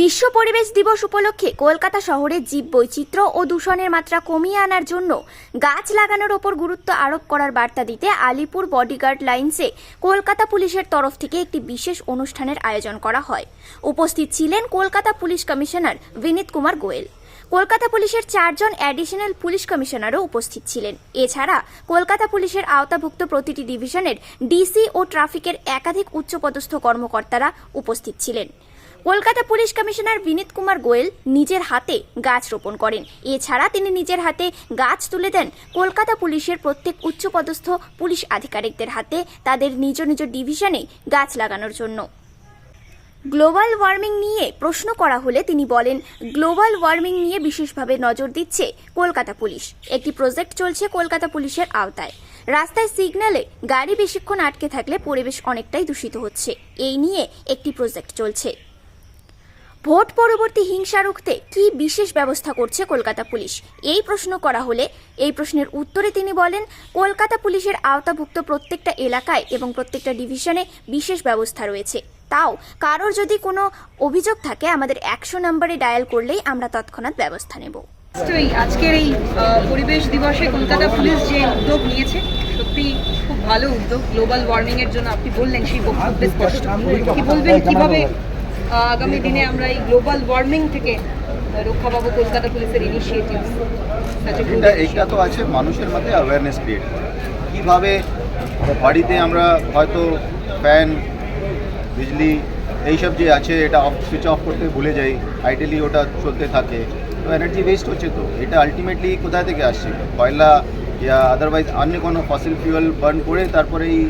বিশ্ব পরিবেশ দিবস উপলক্ষে কলকাতা শহরে জীব বৈচিত্র্য ও দূষণের মাত্রা কমিয়ে আনার জন্য গাছ লাগানোর ওপর গুরুত্ব আরোপ করার বার্তা দিতে আলিপুর বডিগার্ড লাইন্সে কলকাতা পুলিশের তরফ থেকে একটি বিশেষ অনুষ্ঠানের আয়োজন করা হয়। উপস্থিত ছিলেন কলকাতা পুলিশ কমিশনার বিনীত কুমার গোয়েল। কলকাতা পুলিশের চারজন অ্যাডিশনাল পুলিশ কমিশনারও উপস্থিত ছিলেন। এছাড়া কলকাতা পুলিশের আওতাভুক্ত প্রতিটি ডিভিশনের ডিসি ও ট্রাফিকের একাধিক উচ্চপদস্থ কর্মকর্তারা উপস্থিত ছিলেন। কলকাতা পুলিশ কমিশনার বিনীত কুমার গোয়েল নিজের হাতে গাছ রোপণ করেন। এছাড়া তিনি নিজের হাতে গাছ তুলে দেন কলকাতা পুলিশের প্রত্যেক উচ্চপদস্থ পুলিশ আধিকারিকদের হাতে তাদের নিজ নিজ ডিভিশনে গাছ লাগানোর জন্য। গ্লোবাল ওয়ার্মিং নিয়ে প্রশ্ন করা হলে তিনি বলেন, গ্লোবাল ওয়ার্মিং নিয়ে বিশেষভাবে নজর দিচ্ছে কলকাতা পুলিশ। একটি প্রজেক্ট চলছে কলকাতা পুলিশের আওতায়। রাস্তায় সিগন্যালে গাড়ি বেশিক্ষণ আটকে থাকলে পরিবেশ অনেকটাই দূষিত হচ্ছে। এই নিয়ে একটি প্রজেক্ট চলছে। ভোট পরবর্তী হিংসা রুখতে কি বিশেষ ব্যবস্থা করছে কলকাতা পুলিশ? এই প্রশ্ন করা হলে, এই প্রশ্নের উত্তরে তিনি বলেন, কলকাতা পুলিশের আওতাভুক্ত প্রত্যেকটা এলাকায় এবং প্রত্যেকটা ডিভিশনে বিশেষ ব্যবস্থা রয়েছে। তাও কারোর যদি কোনো অভিযোগ থাকে, আমাদের একশো নম্বরে ডায়াল করলেই আমরা তৎক্ষণাৎ ব্যবস্থা নেব। আজকের এই পরিবেশ দিবসে কলকাতা পুলিশ যে উদ্যোগ নিয়েছে, সত্যি খুব ভালো উদ্যোগ। গ্লোবাল ওয়ার্মিং এর জন্য আপনি বললেন সেই বক্তব্যে স্পষ্ট। কি বলবেন? কীভাবে আগামী দিনে আমরা এই গ্লোবাল ওয়ার্মিং থেকে রক্ষা পাবো কলকাতা পুলিশের ইনিশিয়েটিভ এইটা তো আছে মানুষের মধ্যে অ্যাওয়ারনেস ক্রিয়েট কীভাবে বাড়িতে আমরা হয়তো ফ্যান বিজলি এইসব যে আছে এটা অফ সুইচ অফ করতে ভুলে যাই। আইডিয়ালি ওটা চলতে থাকে। তো এনার্জি ওয়েস্ট হচ্ছে তো। এটা আলটিমেটলি কোথা থেকে আসছে? কয়লা ইয়া আদারওয়াইজ অন্য কোনো ফসিল ফিউয়েল বার্ন করে তারপরে এই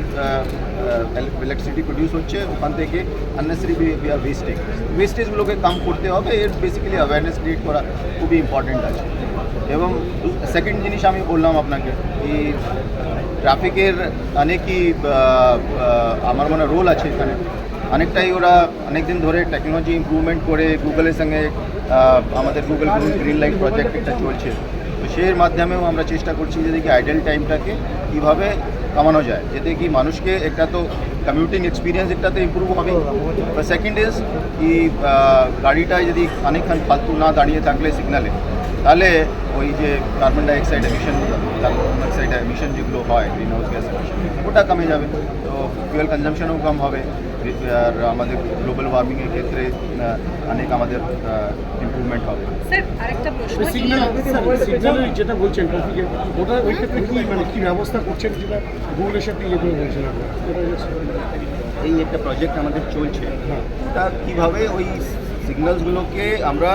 ইলেকট্রিসিটি প্রডিউস হচ্ছে, ওখান থেকে আননেসারি উই আর ওয়েস্টিং ওয়েস্টেজগুলোকে কাম করতে হবে, এর বেসিক্যালি অ্যাওয়ারনেস ক্রিয়েট করা খুবই ইম্পর্টেন্ট আছে। এবং সেকেন্ড জিনিস আমি বললাম আপনাকে এই ট্রাফিকের অনেকই আমার মনে রোল আছে এখানে। অনেকটাই ওরা অনেক দিন ধরে টেকনোলজি ইমপ্রুভমেন্ট করে গুগলের সঙ্গে আমাদের গুগল গ্রিন লাইট প্রজেক্ট একটা চলছে। তো সেই মাধ্যমেও আমরা চেষ্টা করছি যে দেখি আইডেল টাইমটাকে কীভাবে কমানো যায় যাতে কি মানুষকে একটা তো কমিউটিং এক্সপিরিয়েন্স একটা তো ইম্প্রুভ হবে সেকেন্ড ইজ কি গাড়িটা যদি অনেকক্ষণ ফালতু না দাঁড়িয়ে থাকলে সিগনালে তাহলে ওই যে carbon dioxide emission carbon dioxide emission যেগুলো হয় গ্রিন হাউস গ্যাস এমিশন ওটা কমে যাবে। তো ফুয়েল কনজামশনও কম হবে। আর আমাদের গ্লোবাল ওয়ার্মিংয়ের ক্ষেত্রে অনেক আমাদের ইমপ্রুভমেন্ট হবে। স্যার আরেকটা প্রশ্ন সিগন্যাল সিগন্যালের যেটা বলছেন ওটা ওই ক্ষেত্রে কি মানে কি ব্যবস্থা করছেন যেটা গুগলের সাথে ইয়ে করে বলছেন এই একটা প্রজেক্ট আমাদের চলছে। হ্যাঁ। তা কীভাবে ওই সিগন্যালসগুলোকে আমরা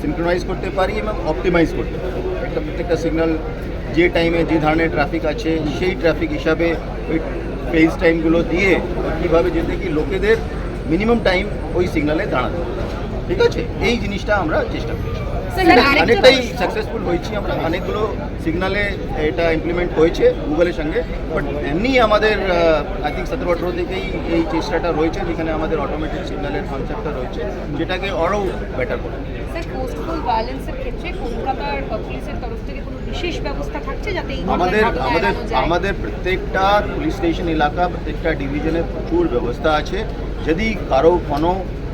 সিনক্রোনাইজ করতে পারি এবং অপটিমাইজ করতে পারি। একটা প্রত্যেকটা সিগনাল যে টাইমে যে ধরনের ট্রাফিক আছে, সেই ট্রাফিক হিসাবে ওই পেজ টাইমগুলো দিয়ে কীভাবে যেতে কি লোকেদের মিনিমাম টাইম ওই সিগনালে দাঁড়াতে ঠিক আছে? এই জিনিসটা আমরা চেষ্টা করছি। অনেকটাই সাকসেসফুল হয়েছি আমরা। অনেকগুলো সিগনালে এটা ইমপ্লিমেন্ট হয়েছে গুগলের সঙ্গে। বাট এমনি আমাদের আই থিঙ্ক সতেরো আঠেরো থেকেই এই চেষ্টাটা রয়েছে যেখানে আমাদের অটোমেটিক সিগন্যালের কনসেপ্টটা রয়েছে যেটাকে আরও বেটার করে। আমাদের আমাদের আমাদের প্রত্যেকটা পুলিশ স্টেশন এলাকা প্রত্যেকটা ডিভিশনে প্রচুর ব্যবস্থা আছে। যদি কারও কোনো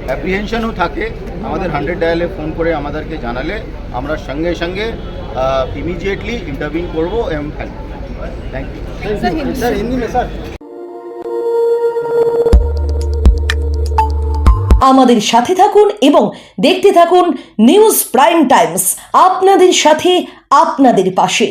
অ্যাপ্রিহেনশনও থাকে। আমাদের হান্ড্রেড ডায়ালে ফোন করে আমাদেরকে জানালে আমরা সঙ্গে সঙ্গে ইমিডিয়েটলি ইন্টারভিউ করব এবং help thank you sir Hindi sir আমাদের সাথে থাকুন এবং দেখতে থাকুন নিউজ প্রাইম টাইমস আপনাদের সাথে আপনাদের পাশে।